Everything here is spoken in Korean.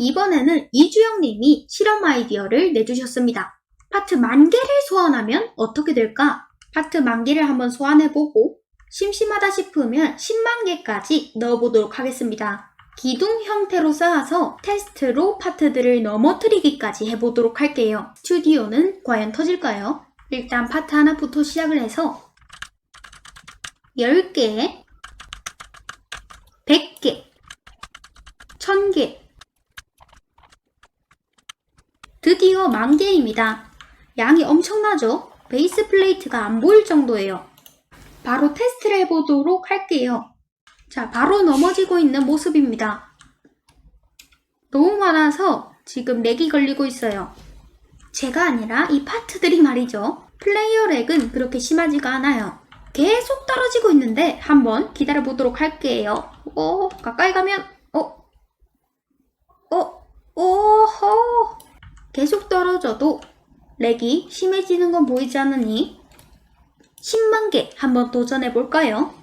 이번에는 이주영 님이 실험 아이디어를 내주셨습니다. 파트 만 개를 소환하면 어떻게 될까? 파트 만 개를 한번 소환해보고 심심하다 싶으면 10만 개까지 넣어보도록 하겠습니다. 기둥 형태로 쌓아서 테스트로 파트들을 넘어뜨리기까지 해보도록 할게요. 스튜디오는 과연 터질까요? 일단 파트 하나부터 시작을 해서 10개, 100개, 1000개, 드디어 만 개입니다. 양이 엄청나죠? 베이스 플레이트가 안 보일 정도예요. 바로 테스트를 해보도록 할게요. 자, 바로 넘어지고 있는 모습입니다. 너무 많아서 지금 렉이 걸리고 있어요. 제가 아니라 이 파트들이 말이죠. 플레이어 렉은 그렇게 심하지가 않아요. 계속 떨어지고 있는데 한번 기다려 보도록 할게요. 오, 가까이 가면, 어, 어, 오호. 계속 떨어져도 렉이 심해지는 건 보이지 않으니 10만 개 한번 도전해 볼까요?